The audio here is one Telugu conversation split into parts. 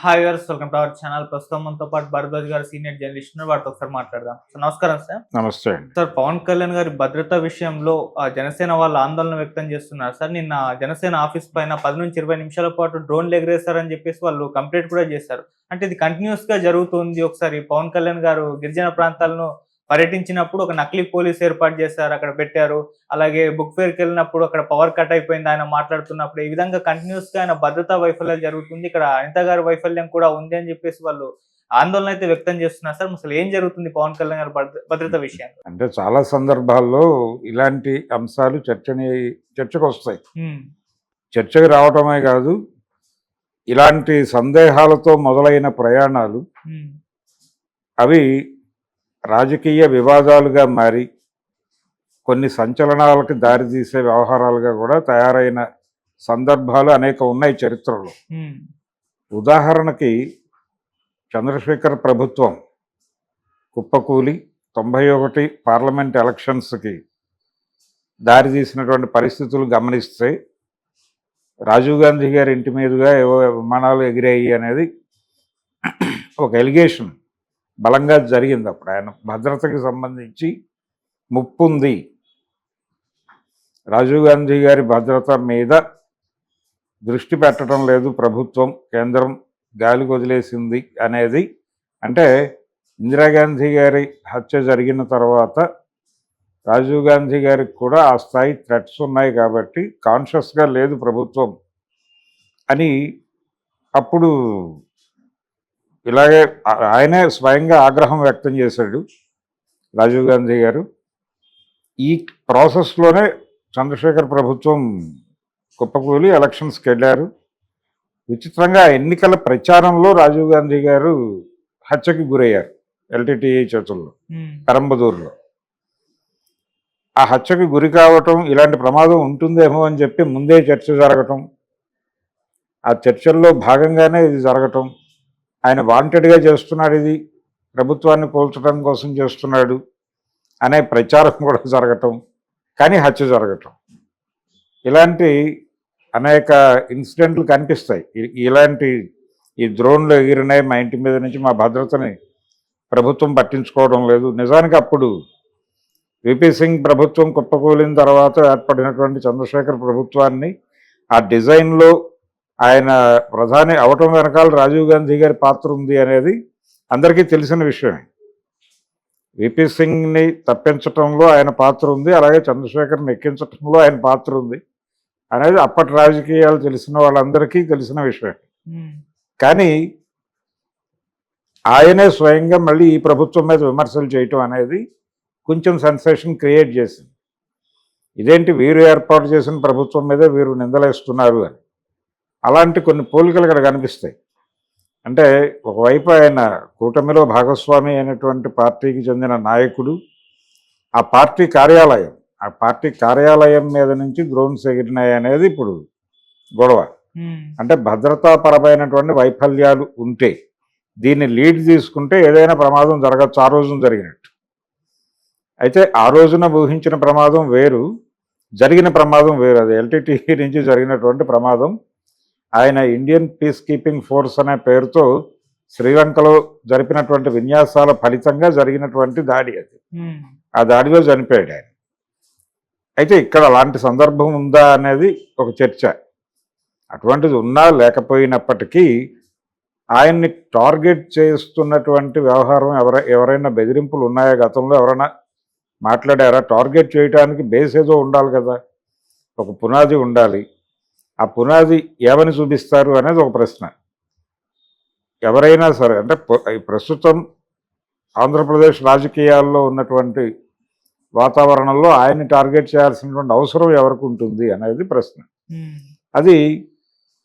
హాయ్ గారు వెల్కమ్ టు అవర్ ఛానల్ ప్రస్తుతం మనతో పాటు భరద్వాజ్ గారు సీనియర్ జర్నలిస్ట్ వారితో ఒకసారి మాట్లాడదాం. సార్ నమస్కారం సార్ నమస్తే. సార్ పవన్ కళ్యాణ్ గారి భద్రత విషయంలో ఆ, జనసేన వాళ్ళు ఆందోళన వ్యక్తం చేస్తున్నారు. సార్ నిన్న జనసేన ఆఫీస్ పైన పది నుంచి ఇరవై నిమిషాల పాటు డ్రోన్లు ఎగరేస్తారని చెప్పేసి వాళ్ళు కంప్లైంట్ కూడా చేశారు. అంటే ఇది కంటిన్యూస్గా జరుగుతుంది ఒకసారి. పవన్ కళ్యాణ్ గారు గిరిజన ప్రాంతాలను పర్యటించినప్పుడు ఒక నకిలీ పోలీస్ ఏర్పాటు చేశారు అక్కడ పెట్టారు. అలాగే బుక్ ఫేర్కి వెళ్ళినప్పుడు అక్కడ పవర్ కట్ అయిపోయింది ఆయన మాట్లాడుతున్నప్పుడు. ఈ విధంగా కంటిన్యూస్గా ఆయన భద్రతా వైఫల్యాలు జరుగుతుంది. ఇక్కడ అనిత గారి వైఫల్యం కూడా ఉంది అని చెప్పేసి వాళ్ళు ఆందోళన అయితే వ్యక్తం చేస్తున్నారు. సార్ అసలు ఏం జరుగుతుంది పవన్ కళ్యాణ్ గారి భద్ర- భద్రత విషయంలో? అంటే చాలా సందర్భాల్లో ఇలాంటి అంశాలు చర్చని చర్చకు వస్తాయి. చర్చకు రావటమే కాదు ఇలాంటి సందేహాలతో మొదలైన ప్రయాణాలు అవి రాజకీయ వివాదాలుగా మారి కొన్ని సంచలనాలకు దారితీసే వ్యవహారాలుగా కూడా తయారైన సందర్భాలు అనేక ఉన్నాయి చరిత్రలో. ఉదాహరణకి చంద్రశేఖర్ ప్రభుత్వం కుప్పకూలి తొంభై ఒకటి పార్లమెంట్ ఎలక్షన్స్కి దారితీసినటువంటి పరిస్థితులు గమనిస్తే రాజీవ్ గాంధీ గారి ఇంటి మీదుగా ఏవో విమానాలు ఎగిరాయి అనేది ఒక ఎలిగేషన్. బలంగా జరిగింది అప్పుడు. ఆయన భద్రతకి సంబంధించి ముప్పుంది. రాజీవ్ గాంధీ గారి భద్రత మీద దృష్టి పెట్టడం లేదు. ప్రభుత్వం కేంద్రం గాలి వదిలేసింది అనేది. అంటే ఇందిరాగాంధీ గారి హత్య జరిగిన తర్వాత రాజీవ్ గాంధీ గారికి కూడా ఆ స్థాయి థ్రెట్స్ ఉన్నాయి కాబట్టి కాన్షియస్గా లేదు ప్రభుత్వం అని అప్పుడు ఇలాగే ఆయనే స్వయంగా ఆగ్రహం వ్యక్తం చేశాడు రాజీవ్ గాంధీ గారు. ఈ ప్రాసెస్లోనే చంద్రశేఖర్ ప్రభుత్వం కుప్పకూలి ఎలక్షన్స్కి వెళ్ళారు విచిత్రంగా ఎన్నికల ప్రచారంలో రాజీవ్ గాంధీ గారు హత్యకి గురయ్యారు ఎల్టీటీఈ చేతుల్లో పెరంబదూరులో. ఆ హత్యకి గురి కావటం ఇలాంటి ప్రమాదం ఉంటుందేమో అని చెప్పి ముందే చర్చ జరగటం ఆ చర్చల్లో భాగంగానే ఇది జరగటం ఆయన వాంటెడ్గా చేస్తున్నాడు ఇది. ప్రభుత్వాన్ని కోల్చడం కోసం చేస్తున్నాడు అనే ప్రచారం కూడా జరగటం కానీ హత్య జరగటం. ఇలాంటి అనేక ఇన్సిడెంట్లు కనిపిస్తాయి. ఇలాంటి ఈ డ్రోన్లు ఎగిరినాయి మా ఇంటి మీద నుంచి మా భద్రతని ప్రభుత్వం పట్టించుకోవడం లేదు. నిజానికి అప్పుడు విపి సింగ్ ప్రభుత్వం కుప్పకూలిన తర్వాత ఏర్పడినటువంటి చంద్రశేఖర్ ప్రభుత్వాన్ని ఆ డిజైన్లో ఆయన ప్రధాని అవటం వెనకాల రాజీవ్ గాంధీ గారి పాత్ర ఉంది అనేది అందరికీ తెలిసిన విషయమే. విపి సింగ్ని తప్పించటంలో ఆయన పాత్ర ఉంది అలాగే చంద్రశేఖర్ని ఎక్కించటంలో ఆయన పాత్ర ఉంది అనేది అప్పటి రాజకీయాలు తెలిసిన వాళ్ళందరికీ తెలిసిన విషయం కానీ ఆయనే స్వయంగా మళ్ళీ ఈ ప్రభుత్వం మీద విమర్శలు చేయటం అనేది కొంచెం సెన్సేషన్ క్రియేట్ చేసింది. ఇదేంటి వీరు ఏర్పాటు చేసిన ప్రభుత్వం మీదే వీరు నిందలేస్తున్నారు అని. అలాంటి కొన్ని పోలికలు ఇక్కడ కనిపిస్తాయి. అంటే ఒకవైపు ఆయన కూటమిలో భాగస్వామి అయినటువంటి పార్టీకి చెందిన నాయకుడు ఆ పార్టీ కార్యాలయం ఆ పార్టీ కార్యాలయం మీద నుంచి డ్రోన్స్ ఎగిరినాయి అనేది ఇప్పుడు గొడవ. అంటే భద్రతాపరమైనటువంటి వైఫల్యాలు ఉంటే దీన్ని లీడ్ తీసుకుంటే ఏదైనా ప్రమాదం జరగచ్చు ఆ రోజున జరిగినట్టు. అయితే ఆ రోజున ఊహించిన ప్రమాదం వేరు జరిగిన ప్రమాదం వేరు. అది ఎల్టీటీ నుంచి జరిగినటువంటి ప్రమాదం ఆయన ఇండియన్ పీస్ కీపింగ్ ఫోర్స్ అనే పేరుతో శ్రీలంకలో జరిపినటువంటి విన్యాసాల ఫలితంగా జరిగినటువంటి దాడి అది. ఆ దాడిలో చనిపోయాడు ఆయన. అయితే ఇక్కడ అలాంటి సందర్భం ఉందా అనేది ఒక చర్చ. అటువంటిది ఉన్నా లేకపోయినప్పటికీ ఆయన్ని టార్గెట్ చేస్తున్నటువంటి వ్యవహారం ఎవర ఎవరైనా బెదిరింపులు ఉన్నాయా గతంలో? ఎవరైనా మాట్లాడారా? టార్గెట్ చేయడానికి బేస్ ఏదో ఉండాలి కదా. ఒక పునాది ఉండాలి. ఆ పునాది ఏమని చూపిస్తారు అనేది ఒక ప్రశ్న. ఎవరైనా సరే అంటే ప్రస్తుతం ఆంధ్రప్రదేశ్ రాజకీయాల్లో ఉన్నటువంటి వాతావరణంలో ఆయన్ని టార్గెట్ చేయాల్సినటువంటి అవసరం ఎవరికి ఉంటుంది అనేది ప్రశ్న. అది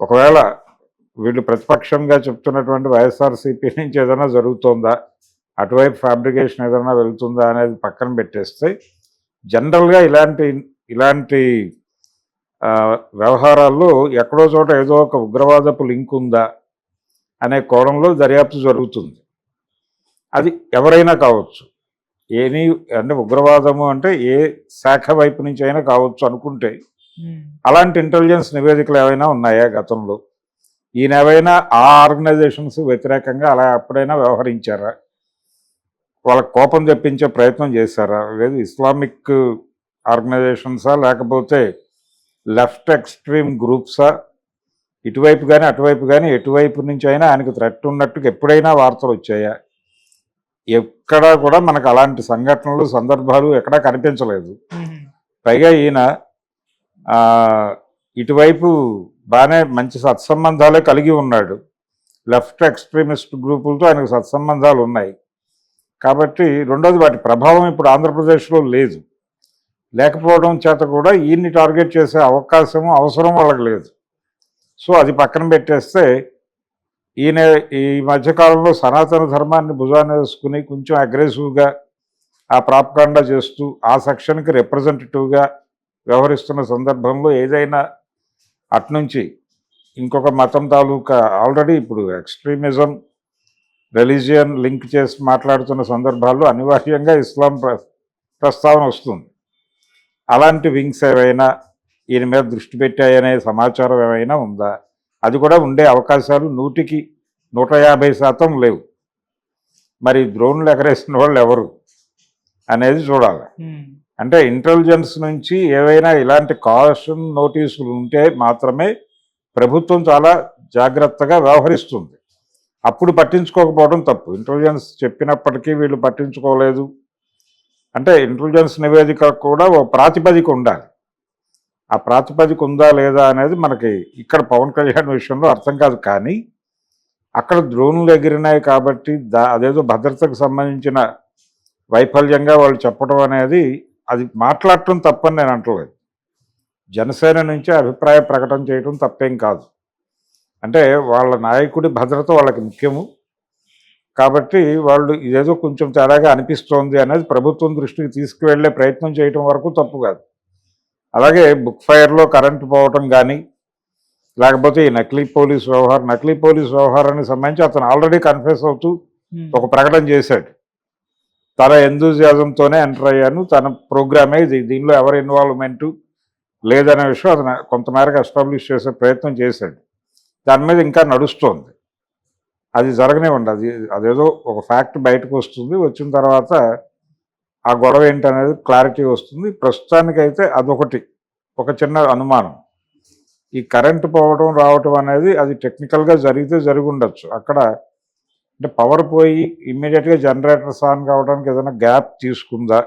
ఒకవేళ వీళ్ళు ప్రతిపక్షంగా చెప్తున్నటువంటి వైఎస్ఆర్సీపీ నుంచి ఏదైనా జరుగుతోందా అటువైపు ఫ్యాబ్రికేషన్ ఏదైనా వెళ్తుందా అనేది పక్కన పెట్టేస్తే జనరల్గా ఇలాంటి ఇలాంటి వ్యవహారాల్లో ఎక్కడో చోట ఏదో ఒక ఉగ్రవాదపు లింక్ ఉందా అనే కోణంలో దర్యాప్తు జరుగుతుంది. అది ఎవరైనా కావచ్చు. ఏని అంటే ఉగ్రవాదము అంటే ఏ శాఖ వైపు నుంచి అయినా కావచ్చు అనుకుంటే ఉమ్, అలాంటి ఇంటెలిజెన్స్ నివేదికలు ఏమైనా ఉన్నాయా గతంలో? ఈయన ఏవైనా ఆ ఆర్గనైజేషన్స్ వ్యతిరేకంగా అలా ఎప్పుడైనా వ్యవహరించారా? వాళ్ళకి కోపం తెప్పించే ప్రయత్నం చేశారా? లేదు ఇస్లామిక్ ఆర్గనైజేషన్సా? లేకపోతే లెఫ్ట్ ఎక్స్ట్రీమ్ గ్రూప్సా ఇటువైపు కానీ అటువైపు కానీ ఎటువైపు నుంచి అయినా ఆయనకు థ్రెట్ ఉన్నట్టుగా ఎప్పుడైనా వార్తలు వచ్చాయా? ఎక్కడా కూడా మనకు అలాంటి సంఘటనలు సందర్భాలు ఎక్కడా కనిపించలేదు. పైగా ఈయన ఇటువైపు బాగానే మంచి సత్సంబంధాలే కలిగి ఉన్నాడు. లెఫ్ట్ ఎక్స్ట్రీమిస్ట్ గ్రూపులతో ఆయనకు సత్సంబంధాలు ఉన్నాయి. కాబట్టి రెండోది వాటి ప్రభావం ఇప్పుడు ఆంధ్రప్రదేశ్లో లేదు. లేకపోవడం చేత కూడా ఈయన్ని టార్గెట్ చేసే అవకాశం అవసరం వాళ్ళకి లేదు. సో అది పక్కన పెట్టేస్తే ఈయన ఈ మధ్యకాలంలో సనాతన ధర్మాన్ని భుజాన్ని వేసుకుని కొంచెం అగ్రెసివ్గా ఆ ప్రాపకాండ చేస్తూ ఆ సెక్షన్కి రిప్రజెంటేటివ్గా వ్యవహరిస్తున్న సందర్భంలో ఏదైనా అట్నుంచి ఇంకొక మతం తాలూకా ఆల్రెడీ ఇప్పుడు ఎక్స్ట్రీమిజం రిలీజియన్ లింక్ చేసి మాట్లాడుతున్న సందర్భాల్లో అనివార్యంగా ఇస్లాం ప్ర ప్రస్తావన వస్తుంది. అలాంటి వింగ్స్ ఏవైనా ఈయన మీద దృష్టి పెట్టాయనే సమాచారం ఏమైనా ఉందా? అది కూడా ఉండే అవకాశాలు నూటికి నూట యాభై శాతం లేవు. మరి డ్రోన్లు ఎగరేసిన వాళ్ళు ఎవరు అనేది చూడాలి. అంటే ఇంటెలిజెన్స్ నుంచి ఏవైనా ఇలాంటి కాషన్ నోటీసులు ఉంటే మాత్రమే ప్రభుత్వం చాలా జాగ్రత్తగా వ్యవహరిస్తుంది. అప్పుడు పట్టించుకోకపోవడం తప్పు. ఇంటెలిజెన్స్ చెప్పినప్పటికీ వీళ్ళు పట్టించుకోలేదు. అంటే ఇంటెలిజెన్స్ నివేదిక కూడా ఓ ప్రాతిపదిక ఉండాలి. ఆ ప్రాతిపదిక ఉందా లేదా అనేది మనకి ఇక్కడ పవన్ కళ్యాణ్ విషయంలో అర్థం కాదు. కానీ అక్కడ డ్రోన్లు ఎగిరినాయి కాబట్టి దా అదేదో భద్రతకు సంబంధించిన వైఫల్యంగా వాళ్ళు చెప్పడం అనేది అది మాట్లాడటం తప్పని నేను అంటలేదు. జనసేన నుంచి అభిప్రాయ ప్రకటన చేయడం తప్పేం కాదు. అంటే వాళ్ళ నాయకుడి భద్రత వాళ్ళకి ముఖ్యము. కాబట్టి వాళ్ళు ఇదేదో కొంచెం తేడాగా అనిపిస్తోంది అనేది ప్రభుత్వం దృష్టికి తీసుకువెళ్ళే ప్రయత్నం చేయడం వరకు తప్పు కాదు. అలాగే బుక్ ఫైర్లో కరెంటు పోవటం కానీ లేకపోతే ఈ నకిలీ పోలీస్ వ్యవహారం నకిలీ పోలీస్ వ్యవహారానికి సంబంధించి అతను ఆల్రెడీ కన్ఫెస్ అవుతూ ఒక ప్రకటన చేశాడు. తన ఎంతూజియాజంతోనే ఎంటర్ అయ్యాను తన ప్రోగ్రామే ఇది దీనిలో ఎవరి ఇన్వాల్వ్మెంటు లేదనే విషయం అతను కొంతమేరకు ఎస్టాబ్లిష్ చేసే ప్రయత్నం చేశాడు. దాని మీద ఇంకా నడుస్తోంది. అది జరగనివ్వండి అది అదేదో ఒక ఫ్యాక్ట్ బయటకు వస్తుంది. వచ్చిన తర్వాత ఆ గొడవ ఏంటనేది క్లారిటీ వస్తుంది. ప్రస్తుతానికైతే అదొకటి. ఒక చిన్న అనుమానం. ఈ కరెంటు పోవడం రావటం అనేది అది టెక్నికల్గా జరిగితే జరిగి ఉండొచ్చు. అక్కడ అంటే పవర్ పోయి ఇమ్మీడియట్గా జనరేటర్స్ ఆన్ కావడానికి ఏదైనా గ్యాప్ తీసుకుందా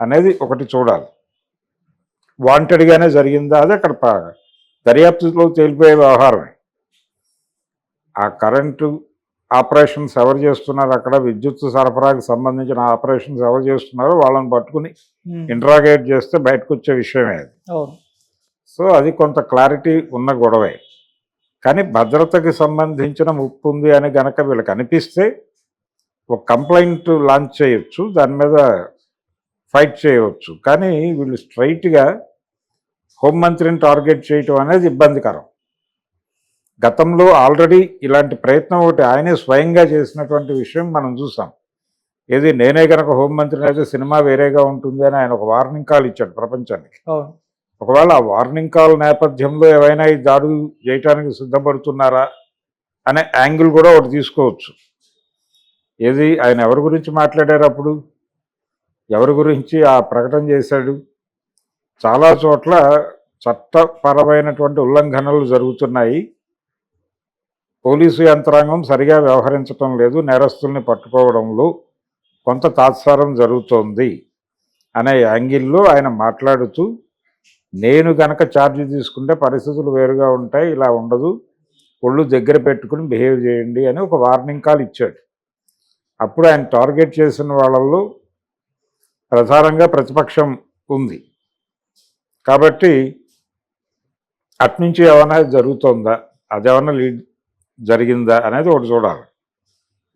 అనేది ఒకటి చూడాలి. వాంటెడ్గానే జరిగిందా? అది అక్కడ దర్యాప్తులో తేలిపోయే వ్యవహారమే. ఆ కరెంటు ఆపరేషన్స్ ఎవరు చేస్తున్నారు అక్కడ విద్యుత్ సరఫరాకు సంబంధించిన ఆపరేషన్స్ ఎవరు చేస్తున్నారో వాళ్ళని పట్టుకుని ఇంట్రాగేట్ చేస్తే బయటకు వచ్చే విషయమే అది. సో అది కొంత క్లారిటీ ఉన్న గొడవే. కానీ భద్రతకి సంబంధించిన ముప్పు ఉంది అని గనక వీళ్ళకి అనిపిస్తే ఒక కంప్లైంట్ లాంచ్ చేయొచ్చు దాని మీద ఫైట్ చేయవచ్చు కానీ వీళ్ళు స్ట్రైట్గా హోంమంత్రిని టార్గెట్ చేయటం అనేది ఇబ్బందికరం. గతంలో ఆల్రెడీ ఇలాంటి ప్రయత్నం ఒకటి ఆయనే స్వయంగా చేసినటువంటి విషయం మనం చూసాం. ఏది నేనే కనుక హోంమంత్రిని అయితే సినిమా వేరేగా ఉంటుంది అని ఆయన ఒక వార్నింగ్ కాల్ ఇచ్చాడు ప్రపంచానికి. ఒకవేళ ఆ వార్నింగ్ కాల్ నేపథ్యంలో ఏవైనా ఈ దాడులు చేయటానికి సిద్ధపడుతున్నారా అనే యాంగిల్ కూడా ఒకటి తీసుకోవచ్చు. ఏది ఆయన ఎవరి గురించి మాట్లాడారు అప్పుడు? ఎవరి గురించి ఆ ప్రకటన చేశాడు? చాలా చోట్ల చట్టపరమైనటువంటి ఉల్లంఘనలు జరుగుతున్నాయి. పోలీసు యంత్రాంగం సరిగా వ్యవహరించటం లేదు. నేరస్తుల్ని పట్టుకోవడంలో కొంత తాత్సారం జరుగుతోంది అనే యాంగిల్లో ఆయన మాట్లాడుతూ నేను గనక ఛార్జ్ తీసుకుంటే పరిస్థితులు వేరుగా ఉంటాయి ఇలా ఉండదు. ఒళ్ళు దగ్గర పెట్టుకుని బిహేవ్ చేయండి అని ఒక వార్నింగ్ కాల్ ఇచ్చాడు. అప్పుడు ఆయన టార్గెట్ చేసిన వాళ్ళల్లో ప్రధానంగా ప్రతిపక్షం ఉంది. కాబట్టి అట్నుంచి ఏమైనా జరుగుతుందా? అదేమన్నా లీడ్ జరిగిందా అనేది ఒకటి చూడాలి.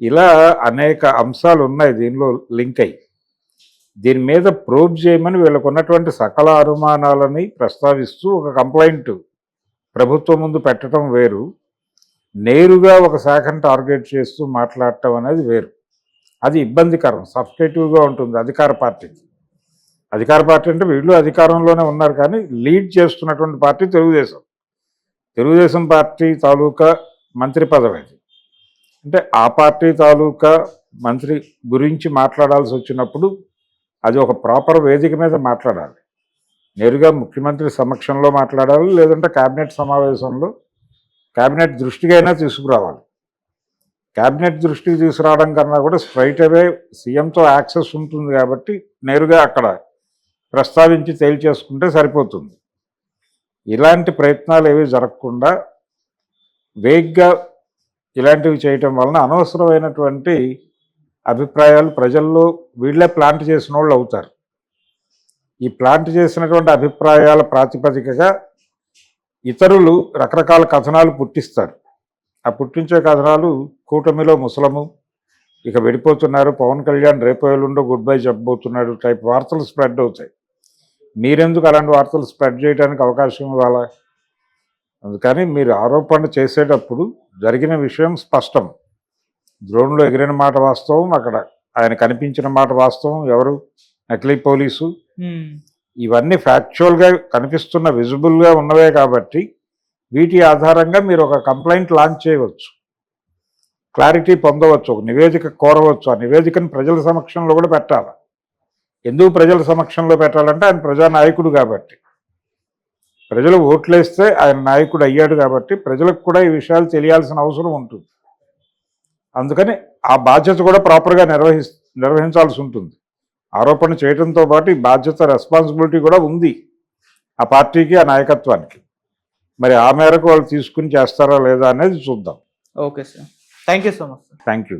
ఇలా అనేక అంశాలు ఉన్నాయి దీనిలో లింక్ అయ్యి. దీని మీద ప్రూవ్ చేయమని వీళ్ళకున్నటువంటి సకల అనుమానాలని ప్రస్తావిస్తూ ఒక కంప్లైంట్ ప్రభుత్వం ముందు పెట్టడం వేరు. నేరుగా ఒక శాఖను టార్గెట్ చేస్తూ మాట్లాడటం అనేది వేరు. అది ఇబ్బందికరం సబ్స్టేటివ్గా ఉంటుంది అధికార పార్టీకి అధికార పార్టీ అంటే వీళ్ళు అధికారంలోనే ఉన్నారు కానీ లీడ్ చేస్తున్నటువంటి పార్టీ తెలుగుదేశం. తెలుగుదేశం పార్టీ తాలూకా మంత్రి పదవి అది. అంటే ఆ పార్టీ తాలూకా మంత్రి గురించి మాట్లాడాల్సి వచ్చినప్పుడు అది ఒక ప్రాపర్ వేదిక మీద మాట్లాడాలి. నేరుగా ముఖ్యమంత్రి సమక్షంలో మాట్లాడాలి లేదంటే కేబినెట్ సమావేశంలో కేబినెట్ దృష్టికైనా తీసుకురావాలి. కేబినెట్ దృష్టికి తీసుకురావడం కన్నా కూడా స్ట్రైట్ అవే సీఎంతో యాక్సెస్ ఉంటుంది కాబట్టి నేరుగా అక్కడ ప్రస్తావించి తేల్చేసుకుంటే సరిపోతుంది. ఇలాంటి ప్రయత్నాలు ఏవి జరగకుండా వేగ్గా ఇలాంటివి చేయటం వలన అనవసరమైనటువంటి అభిప్రాయాలు ప్రజల్లో వీళ్ళే ప్లాంట్ చేసిన వాళ్ళు అవుతారు. ఈ ప్లాంట్ చేసినటువంటి అభిప్రాయాల ప్రాతిపదికగా ఇతరులు రకరకాల కథనాలు పుట్టిస్తారు. ఆ పుట్టించే కథనాలు కూటమిలో ముసలము ఇక విడిపోతున్నారు పవన్ కళ్యాణ్ రేపు ఎల్లుండో గుడ్ బై చెప్పబోతున్నాడు టైప్ వార్తలు స్ప్రెడ్ అవుతాయి. మీరెందుకు అలాంటి వార్తలు స్ప్రెడ్ చేయడానికి అవకాశం ఇవ్వాలా? అందుకని మీరు ఆరోపణ చేసేటప్పుడు జరిగిన విషయం స్పష్టం. ద్రోణులో ఎగిరిన మాట వాస్తవం అక్కడ ఆయన కనిపించిన మాట వాస్తవం ఎవరు? నకిలీ పోలీసు. ఇవన్నీ ఫ్యాక్చువల్గా కనిపిస్తున్న విజిబుల్గా ఉన్నవే కాబట్టి వీటి ఆధారంగా మీరు ఒక కంప్లైంట్ లాంచ్ చేయవచ్చు. క్లారిటీ పొందవచ్చు ఒక నివేదిక కోరవచ్చు. ఆ నివేదికను ప్రజల సమక్షంలో కూడా పెట్టాలి? ఎందుకు ప్రజల సమక్షంలో పెట్టాలంటే ఆయన ప్రజానాయకుడు కాబట్టి. ప్రజలు ఓట్లేస్తే ఆయన నాయకుడు అయ్యాడు కాబట్టి ప్రజలకు కూడా ఈ విషయాలు తెలియాల్సిన అవసరం ఉంటుంది. అందుకని ఆ బాధ్యత కూడా ప్రాపర్గా నిర్వహి నిర్వహించాల్సి ఉంటుంది. ఆరోపణ చేయడంతో పాటు ఈ బాధ్యత రెస్పాన్సిబిలిటీ కూడా ఉంది ఆ పార్టీకి ఆ నాయకత్వానికి. మరి ఆ మేరకు వాళ్ళు తీసుకుని చేస్తారా లేదా అనేది చూద్దాం. Okay sir. Thank you so much sir. Thank you